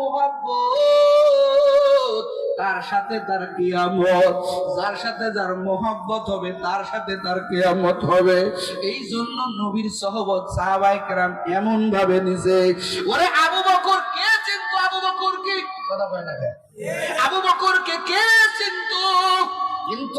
মোহাব্বত, তার সাথে তার কিয়ামত, যার সাথে যার মোহাব্বত হবে, তার সাথে তার কিয়ামত হবে। এই জন্য নবীর সহবত সাহাবাই কেরাম এমন ভাবে নিছে, ওরে আবু বকর, কে চিনতো আবু বকর কি কথা কয় না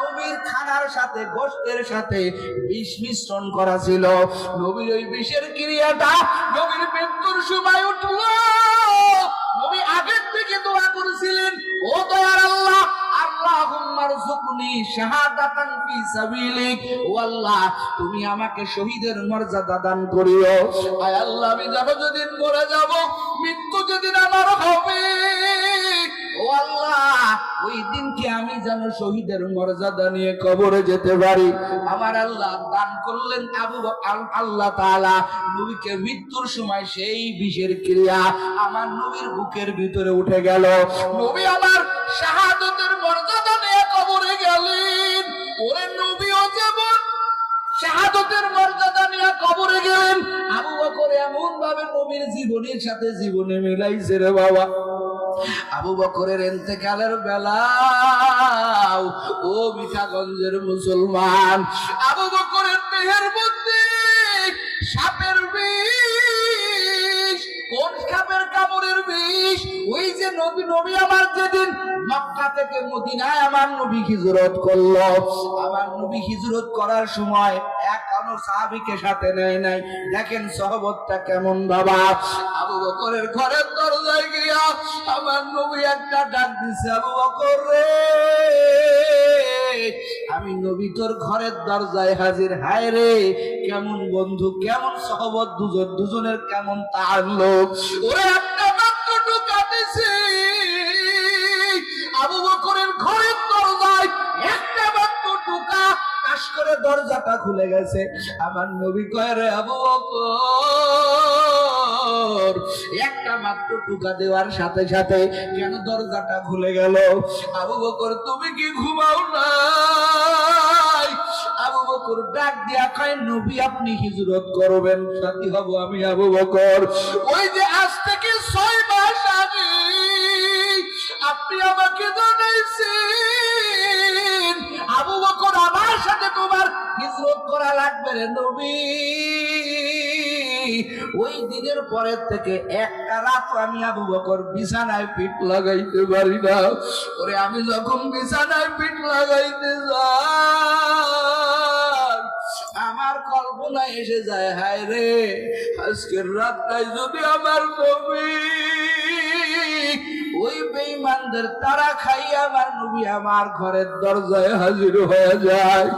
নবীর খানার সাথে, গোষ্ঠের সাথে বিষ মিশ্রণ করা ছিল। নবীর ওই বিষের ক্রিয়াটা নবীর মৃত্যুর সময় উঠল। নবী আগের থেকে দোয়া করেছিলেন, ও দয়ার আল্লাহ তুমি আমাকে শহীদের মর্যাদা দান করিও। আল্লাহ, আমি যেন যেদিন মরে যাব, মৃত্যু যেদিন আমার হবে। যেন শহীদের মর্যাদা নিয়ে কবরে যেতে পারি। আমার আল্লাহ দান করলেন আবু আল্লাহ তাআলা। নবীকে মৃত্যুর সময় সেই বিষের ক্রিয়া আমার নবীর বুকের ভিতরে উঠে গেল। নবী আমার শাহাদতের মর্যাদা নিয়ে কবরে গেলেন। ওরে নবীও যেমন শাহাদতের মর্যাদা নিয়ে কবরে গেলেন, আবু বকর এমন ভাবে নবীর জীবনের সাথে জীবনে মিলাইছে রে বাবা। আবু বকরের এন্তেকালের বেলা, ও মিঠাগঞ্জের মুসলমান, আবু বকরের দেহের মধ্যে সাপের বিষ, কোন সাপের কামড়ের বিষ? ওই যে নবী নবী আমার যেদিন মক্কা থেকে মদিনায় আমার নবী হিজরত করল। আমার নবী হিজরত করার সময় সাহাবীকে সাথে নেয় নাই। দেখেন সহবতটা কেমন বাবা। আবু বকরের ঘরের দরজায় গিয়া আমার নবী একটা ডাক দিছে, আবু বকর রে, আমি নবী তোর ঘরের দরজায় হাজির, হায় রে, কেমন বন্ধু, কেমন সহবত, দুজন, দুজনের কেমন তার লোক? ওরে একটা দরজাটা খুলে গেছে। আমার নবী কয়, রে আবু বকর একটা মাত্র টুকা দেওয়ার সাথে সাথে কেন দরজাটা খুলে গেল? আবু বকর তুমি কি ঘুমাও নাই? আবু বকর ডাক দিয়া নবী, আপনি হিজরত করবেন, সাথী হব আমি আবু বকর ওই যে আজ থেকে ছয় মাস আগে আপনি আমাকে জানাইছেন হিজরত রে ওই দিনের পরের থেকে একটা রাত আমি আবু বকর বিছানায় লাগাইতে পারি না। ওরে, আমি যখন বিছানায় লাগাইতে যাই, আমার কল্পনা এসে যায়, হায় রে, আজকের রাতটাই যদি আমার নবী। ওই বেঈমানদের তারা খাই আমার নবী আমার ঘরের দরজায় হাজির হয়ে যায়।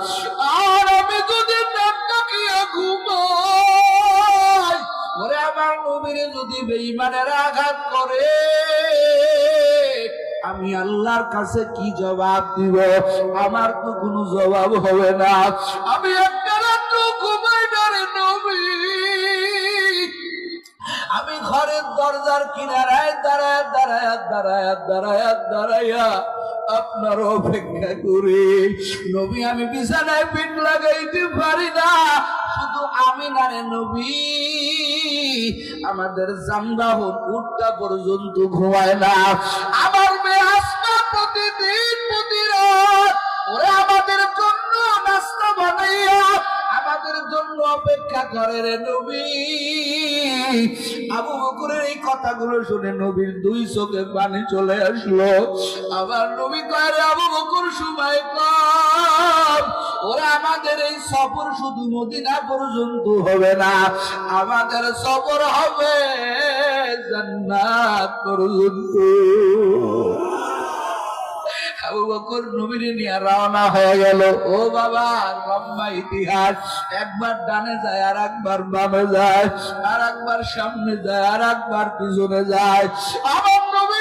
নবীর যদি বেঈমানের আঘাত করে, আমি আল্লাহর কাছে কি জবাব দিব? আমার তো কোনো জবাব হবে না। আমি আমি ঘরের দরজার কিনারায় দাঁড়ায় দাঁড়ায় দাঁড়ায় দাঁড়ায় দাঁড়াইয়া আপনার অপেক্ষা করি। নবী, আমি বিছানায় পিঠ লাগাইতে পারি না। শুধু আমি নারে নবী। আমাদের জামদাহ উঠটা পর্যন্ত ঘুমায় না। আমার মেয়ে আসমা প্রতিদিন প্রতি রাত ওরা জন্য অপেক্ষা করে রে নবী। আবু বকরের এই কথাগুলো শুনে নবীর দুই চোখে পানি চলে আসলো। আবার নবী কয় আবু বকর, সময় কম। ওরা আমাদের এই সফর শুধু মদিনা পর্যন্ত হবে না, আমাদের সফর হবে জান্নাত পর্যন্ত। নিয়ে রওনা হয়ে ও বাবা ইতিহাস। একবার ডানে যায়, আর একবার যায়, আর একবার সামনে যায়, আর একবার পিছনে যায়। আমার নবী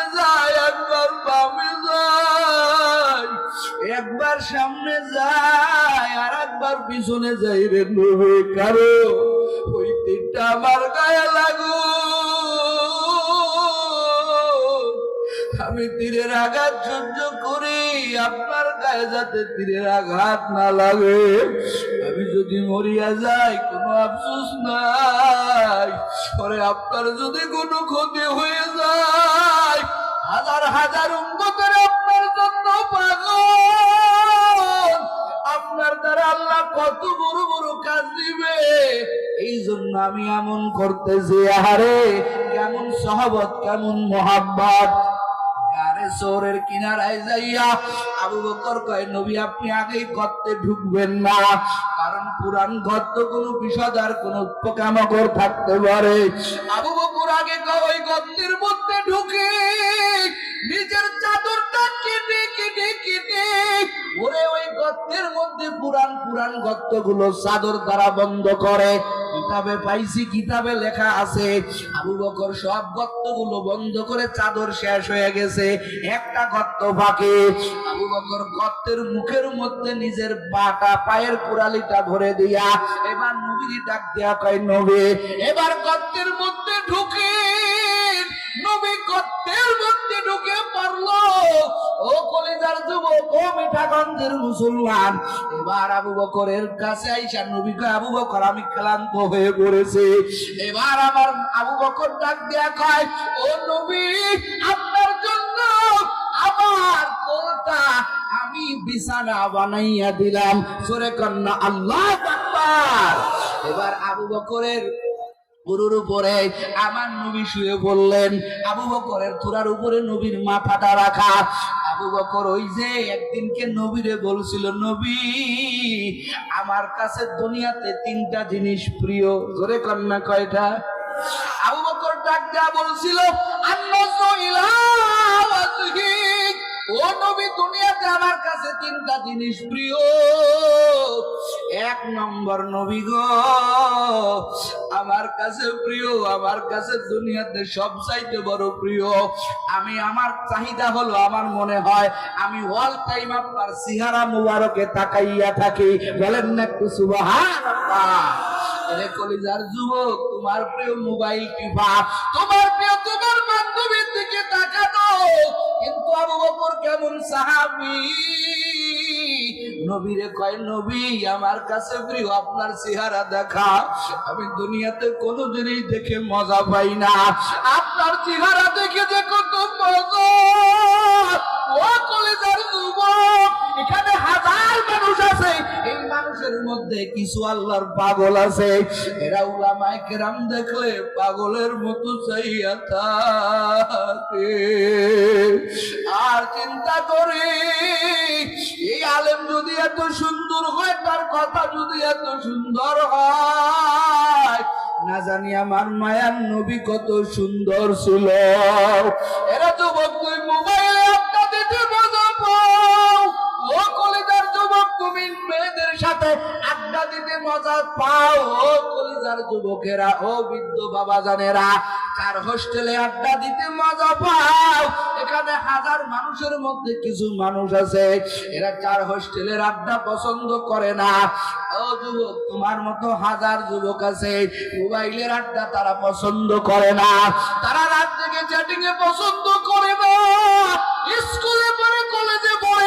একবার সামনে যাই আর একবার পিছনে যাই রে নবে কারও। ওই তীরটা আমার গায়ে লাগু আমি তীরের আঘাত সহ্য করি, আপনার গায়ে যাতে তীরের আঘাত না লাগে। আমি যদি মরিয়া যাই, কোনো আফসোস নাই। পরে আপনার যদি কোনো ক্ষতি হয়ে যায়, হাজার হাজার উন্মতের কত বড় বড় কাজ দিবে। এই জন্য আমি এমন করতেছি, আহারে, কেমন সহবত, কেমন মোহাব্বত। শহরের কিনারায় যাইয়া আবু বকর কয়, নবী, আপনি আগেই গর্তে ঢুকবেন না। কারণ পুরান গর্ত কোন বিষদার কোন পোকামাকড় থাকতে পারে। আবু বকর আগে ওই গর্তের মধ্যে ঢুকে নিজের চাদরটা কেটে কেটে কেটে ওরে, ওই গর্তের মধ্যে পুরান পুরান গর্তগুলো চাদর দ্বারা বন্ধ করে, কিতাবে পাইছি, কিতাবে লেখা আছে। আবু বকর সব গর্তগুলো বন্ধ করে চাদর শেষ হয়ে গেছে, একটা গর্ত ফাঁকে আবু বকর গর্তের মুখের মধ্যে নিজের বাটা পায়ের কুড়ালিটা ভরে দিয়া, এবার নবীর ডাক দেয়া কয়, নবী, এবার গর্তের মধ্যে ঢুকে মুসলমান। এবার আবু বকরের কাছে আইসা নবী কয়, আবু বকর, আমি ক্লান্ত হয়ে এবার আমার আবু বকর ডাক কয়, ও নবী, আপনার জন্য আমার আমি বিছানা বানাইয়া দিলাম। সরে কন্যা, আল্লাহ এবার আবু বকরের গরুর উপরে আমার নবী শুয়ে বললেন আবু বকরের থুরার উপরে নবীর মাথাটা রাখা। আবু বকর ওই যে একদিনকে নবীরে বলছিল, নবী, আমার কাছে দুনিয়াতে তিনটা জিনিস প্রিয়। জোরে কন্যা কয়টা? আবু বকর ডাক বলছিল আন্নাসু ইলা ওয়াজহিক ও নবী, দুনিয়াতে আমার কাছে তিনটা জিনিস প্রিয়। এক নম্বর নবী গো, আমার কাছে প্রিয়, আমার কাছে দুনিয়াতে সব চাইতে বড় প্রিয়। আমি আমার চাহিদা হলো, আমার মনে হয় আমি অল টাইম আপনার সিহারা মুবারকে তাকাইয়া থাকি। বলেন না একটু সুবহানাল্লাহ। এরে কলিজার যুবক, তোমার প্রিয় মোবাইল তোমার প্রিয় তোমার বান্ধবীর দিকে কিন্তু আবু বকর কেমন নবীরে কয়, নবী, আমার কাছে প্রিয়, আপনার চেহারা দেখা। আমি দুনিয়াতে কোনো জিনিস দেখে মজা পাই না। আপনার চেহারা দেখে যে কত মজা। ও কলেজার যুবক, এখানে মানুষ আছে। এই মানুষের মধ্যে কিছু আল্লাহর পাগল আছে। এরা উলামায়ে কেরাম দেখলে পাগলের মতো চাইয়া থাকে। আর চিন্তা করি, এই আলেম যদি এত সুন্দর হয়, তার কথা যদি এত সুন্দর হয়, না জানি আমার মায়ার নবী কত সুন্দর ছিল। এরা তো তুই মোবাইলে মজা পাও, ও কলিজার যুবকেরা, ও বৃদ্ধ বাবা জানেরা চার হোস্টেলে আড্ডা দিতে মজা পাও। এখানে হাজার মানুষের মধ্যে কিছু মানুষ আছে, এরা চার হোস্টেলের আড্ডা পছন্দ করে না। ও যুবক, তোমার মতো হাজার যুবক আছে, মোবাইলের আড্ডা তারা পছন্দ করে না। তারা রাত থেকে চ্যাটিং এ পছন্দ করে না। স্কুলে পরে কলেজে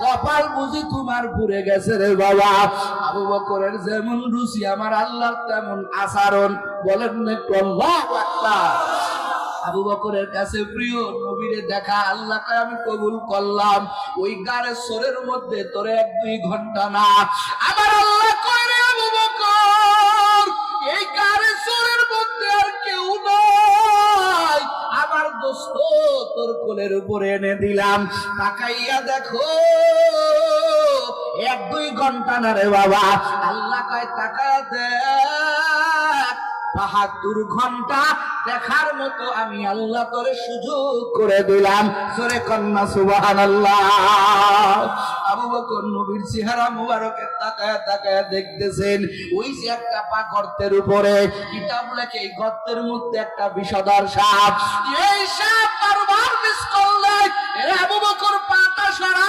কপাল বুঝি তোমার পুড়ে গেছে রে বাবা। আবু বকরের যেমন রুচি, আমার আল্লাহর তেমন আচরণ। বলেন না একটু আল্লাহু আবু বকরের কাছে প্রিয় নবীরে দেখা, আল্লাহকে আমি কবুল করলাম। ওই গাড়ের সরের মধ্যে তোরে এক দুই ঘণ্টা না। আমার আল্লাহ কোলের উপরে এনে দিলাম। তাকাইয়া দেখো, এক দুই ঘণ্টা না রে বাবা। আল্লাহ কয় তাকায় দেখ বাহাত্তর ঘণ্টা দেখার মতো আমি আল্লাহ তোরে সুযোগ করে দিলাম। সরে কন্যা সুবাহান আবু বকর নবীর চেহারা মুবারকের তাকায় তাকায় দেখতেছেন। ওই যে একটা পা গর্তের উপরে কিতাব লেখে এই গর্তের মধ্যে একটা বিষধর সাপ। এই সাপ বারবার মিস করলে আবু বকর পাটা সরা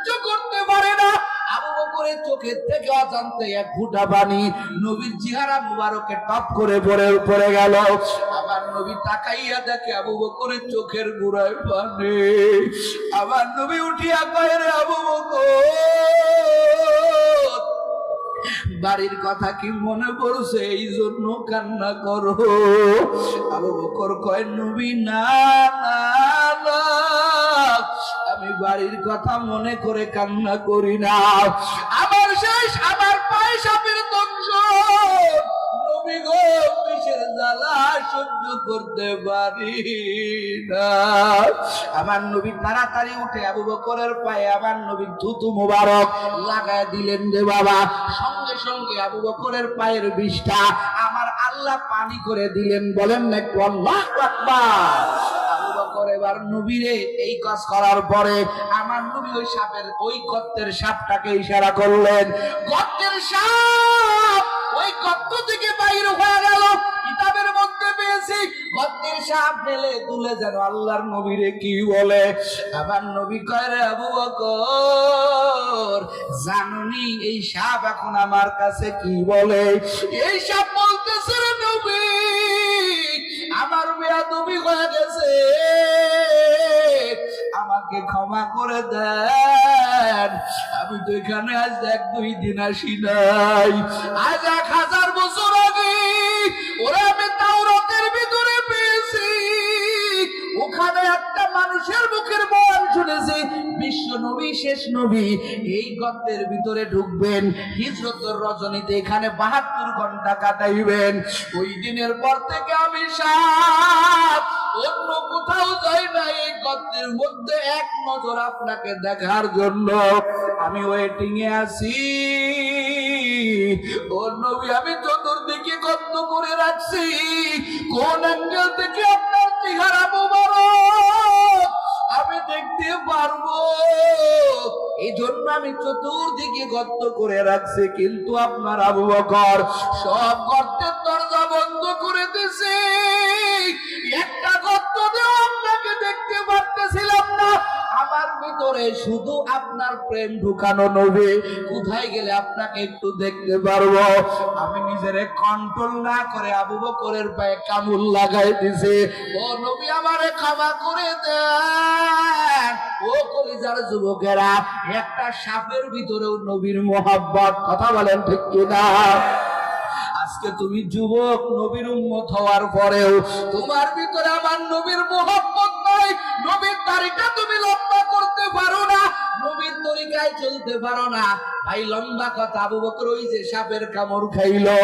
বকরের চোখের থেকে অজান্তে এক ফুটা পানি নবীর চেহারা মুবারকে টপ করে পড়ে পড়ে গেল। আবার নবী তাকাইয়া দেখে আবু বকরের চোখের গুড়ায় পানি। আবার নবী উঠিয়া কয় আবু বকর, বাড়ির কথা কি মনে পড়ছে? এই জন্য কান্না করো। আবু বকর কয়, নবী না না না। আমি বাড়ির কথা মনে করে কান্না করি না। আমার শেষ আমার পায়ে সাপের আমার তাড়াতাড়ি আবু পায়ে আমার নবী থুতু মোবারক লাগায় দিলেন বাবা। সঙ্গে সঙ্গে আবু পায়ের বিষটা আমার আল্লাহ পানি করে দিলেন। বলেন না বকর এবার নবীরে এই কাজ করার পরে আমার নবী ওই সাপের, ওই গর্তের সাপটাকে ইশারা করলেন, গর্তের সাপ, ওই গর্ত থেকে বাইরে হয়ে গেল, কিতাবের মধ্যে পেয়েছি, গর্তের সাপ ঢেলে তুলে যেন আল্লাহর নবীরে কি বলে? আমার নবী কয়, রে আবু বকর, জাননি এই সাপ এখন আমার কাছে কি বলে? এই সাপ বলতেছে, রে নবী হয়ে গেছে আমাকে ক্ষমা করে দেন। আমি তো এখানে আজ এক দুই দিন আসি নাই। আজ এক হাজার বছর আগে ওরা মানুষের মুখের বয়ান শুনেছি, বিশ্ব নবী, শেষ নবী, এই গর্তের ভিতরে ঢুকবেন, হিজরতের রজনীতে এখানে বাহাত্তর ঘণ্টা কাটাইবেন। ওই দিনের পর থেকে আমি সাপ, অন্য কোথাও যাই না, এই গর্তের মধ্যে এক নজর আপনাকে দেখার জন্য। আমি ওয়েটিং এ আছি। ও নবী, আমি চতুর্দিকে গর্ত করে রাখছি। কোন অ্যাঙ্গেল থেকে এই জন্য আমি চতুর্দিকে গর্ত করে রাখছি কিন্তু আপনার আবু বকর সব গর্তের ভিতরে শুধু আপনার প্রেম ঢুকানো নবে। কোথায় গেলে আপনাকে একটু দেখতে পারব? আমি নিজের কন্ট্রোল না করে আবু বকরের পায়ে কামুল লাগাই দিছে। ও নবী, আমারে ক্ষমা করে দেন। ও কলিজার যুবকেরা, একটা সাপের ভিতরেও নবীর মোহাব্বত, কথা বলেন ঠিক কিনা? আজকে তুমি যুবক, নবীর উম্মত হওয়ার পরেও তোমার ভিতরে আমার নবীর মোহাম্মত নাই। নবীর তারিখটা তুমি লম্বা করতে পারো না, নবীর তরিকায় চলতে পারো না। ভাই, লম্বা কথা, আবু বকর ওই যে সাপের কামড় খাইলো।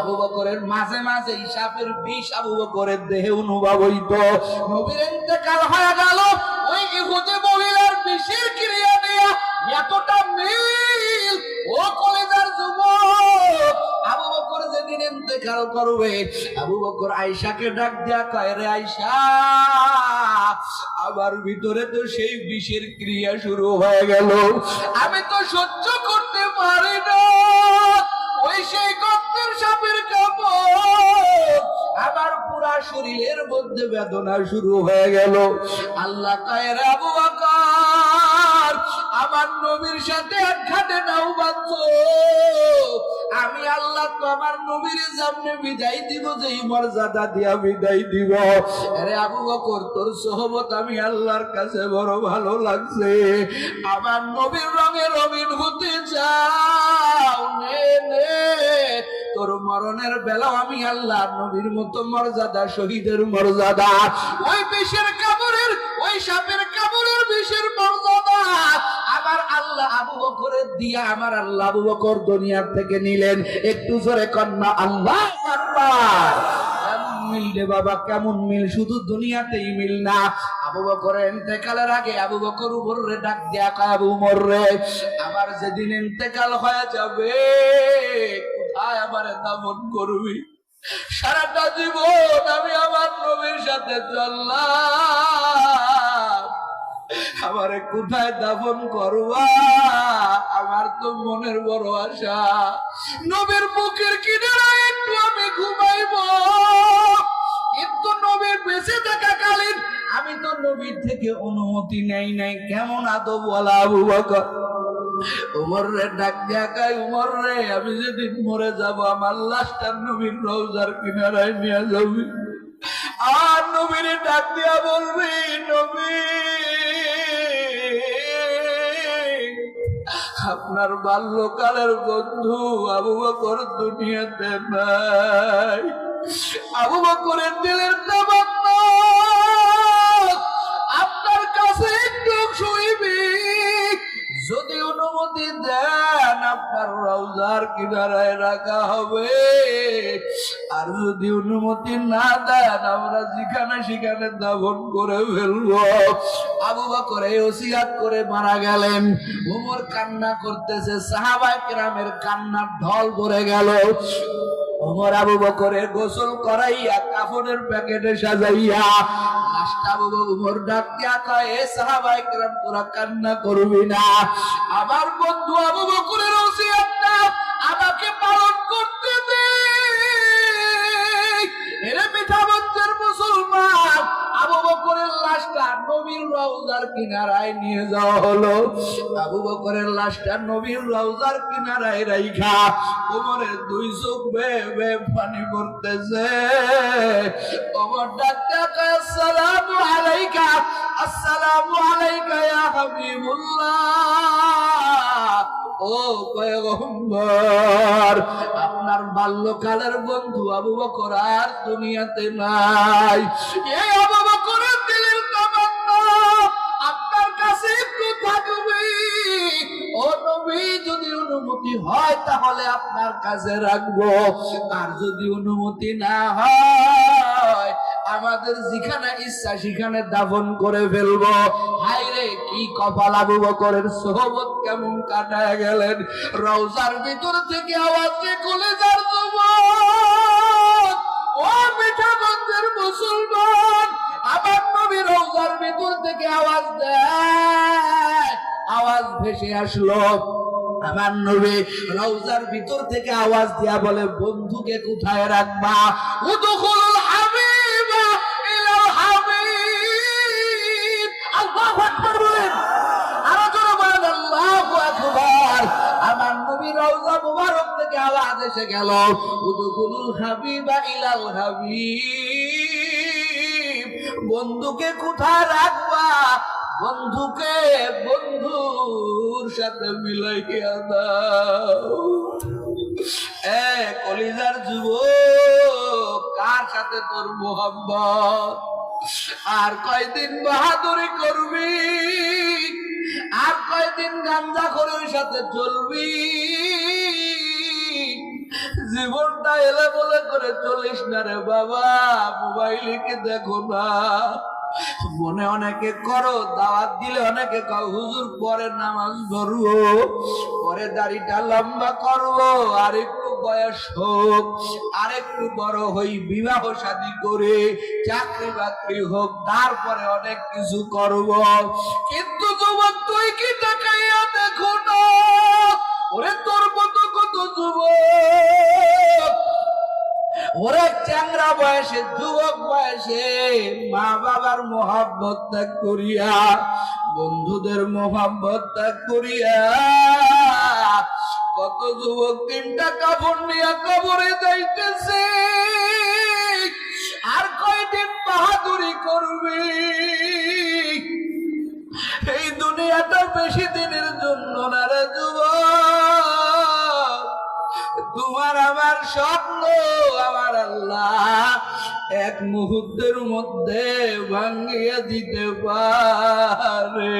আবু বকরের মাঝে মাঝে সাপের বিষ আবু বকরের দেহে অনুভব হইতো। নবীর ইন্তেকাল হয়ে গেল, ওই ইহুদি মহিলার বিষের ক্রিয়া নিয়ে এতটা মিল, ও কলেজার যুবক, আবু বকর যেদিন ইন্তেকাল করবে, আবু বকর আয়েশাকে ডাক দেয়া কয়, রে আয়েশা। আমার ভিতরে তো সেই বিষের ক্রিয়া শুরু হয়ে গেল। আমি তো সহ্য করতে পারি না। ওই সেই গর্তের সাপের কাপড় আমার পুরা শরীর দিলের মধ্যে বেদনা শুরু হয়ে গেল। আল্লাহ কায়ের আবু বকর, আমার নবীর সাথে এক ঘাটে নাও বাঁধছো আমি আল্লাহ তো আমার নবীর সামনে বিদায় দিব মর্যাদা দিয়া বিদায় দিব। আরে আবু বকর, তোর আমি আল্লাহর কাছে বড় ভালো লাগছে। আমার নবীর রঙে হতে চাও, নে তোর মরণের বেলাও আমি আল্লাহ নবীর মতো মর্যাদা, শহীদের মর্যাদা। ওই বিষের কাপড়ের, ওই সাপের কাপড়ের বিষের মর্যাদা আমার আল্লাহ আবু বকরের দিয়া আমার আল্লাহ আবু বকর দুনিয়ার থেকে নিলেন। একটু জোরে কন্যা, আল্লাহ বাবা, কেমন মিল? শুধু দুনিয়াতেই মিল না। আবু বকরের ইন্তেকালের আগে আবু বকর উপর রে ডাক দিয়া কয়, আবু উমর রে আমার যেদিন ইন্তেকাল হয়ে যাবে, কোথায় আমার দামন করবি? সারাটা জীবন আমি আমার নবীর সাথে চললাম। আমারে কোথায় দাফন করবা? আমার তো মনের বড় আশা। নবীর মুখের কিনারায় একটু আমি ঘুমাইব। কিন্তু নবীর বেঁচে থাকাকালীন আমি তো নবীর থেকে অনুমতি নেই নাই। কেমন আদব বলা আবু বকর? উমর রে ডাক কয় উমর রে আমি যেদিন মরে যাব, আমার লাশটা নবীর রওজার কিনারায় নিয়ে যাবি। আর নবীর ডাক দিয়া বলবি, নবী আপনার বাল্যকালের বন্ধু আবু বকর দুনিয়াতে নাই। আবু বকরের দিলের তামান্না রওজার কিনারায় রাখা হবে। আর যদি অনুমতি না দেন, আমরা যেখানে সেখানে দাফন করে ফেলব। আবু বকর এই ওসিয়াত করে মারা গেলেন। উমর কান্না করতেছে সাহাবাই কেরামের কান্নার ঢল ভরে গেল। ওমর আবু গোসল করাইয়া কাফনের প্যাকেটে সাজাইয়া সাহাবাই কান্না করবি না। আমার বন্ধু আবু বকরের রওজার কিনারায় নিয়ে যাওয়া হলো। আবু বকরের লাশটা নবীর রওজার কিনারায় রাইখা ওমরের দুই চোখ বে বে পানি পড়তেছে। ওমর ডাক্তার আসসালামু আলাইকা আসসালামু আলাইকা ইয়া হাবিবুল্লাহ। ও পয়গম্বর, আপনার বাল্যকালের বন্ধু আবু বকর আর দুনিয়াতে নাই। এই অনুমতি হয় তাহলে আপনার কাছে রাখব। আর যদি অনুমতি না হয়, আমাদের যেখানে ইচ্ছা সেখানে দাফন করে ফেলব। হাই রে কি কপাল আবু বকরের সোহবত কেমন কাটায় গেলেন। রওজার ভিতর থেকে আওয়াজ কলেজার যুবক ও মিঠাগঞ্জের মুসলমান, আমার নবী রওজার ভিতর থেকে আওয়াজ দেয়। আওয়াজ ভেসে আসলো। আমার নবী রওজার ভিতর থেকে আওয়াজ দিয়া বলে, বন্ধুকে কোথায় রাখবা? উদখুলুল হাবিবা ইলাল হাবিব। আল্লাহু আকবার বলেন। আরও জোরে বলেন, আল্লাহু আকবার। আমার নবী রওজা মুবারক থেকে আওয়াজ এসে গেল, উদখুলুল হাবিবা ইলাল হাবিব। বন্ধুকে কোথায় রাখবা? বন্ধুকে বন্ধুর সাথে মিলাইয়া দাও এ কলিজার যুবক, কার সাথে তোর মোহাম্মত আর কয়দিন বাহাদুরি করবি? আর কয়দিন গাঞ্জা খরের সাথে চলবি? জীবনটা এলে বলে করে চলিস না রে বাবা, মোবাইলে কি দেখো না? মনে অনেকে করো, দাওয়াত দিলে অনেকে কয়, হুজুর, পরে নামাজ পড়ব পরে দাড়িটা লম্বা করব, আর একটু বয়স হোক, আর একটু বড় হই, বিবাহ শাদী করে, চাকরি বাকরি হোক, তারপরে অনেক কিছু করব। কিন্তু যুবক, তুই কি তাকাইয়া দেখো না? ওরে তোর মতো কত যুবক? ওরে চ্যাংরা বয়সে, যুবক বয়সে মা বাবার মোহাব্বত ত্যাগ করিয়া, বন্ধুদের মোহাব্বত ত্যাগ করিয়া, কত যুবক তিনটা কাপড় নিয়ে কবরে যাইতেছে। আর কয়দিন বাহাদুরি করবি? এই দুনিয়াটা বেশি দিনের জন্য না স্বপ্ন আমার আল্লাহ এক মুহূর্তের মধ্যে ভাঙ্গিয়ে দিতে পারে।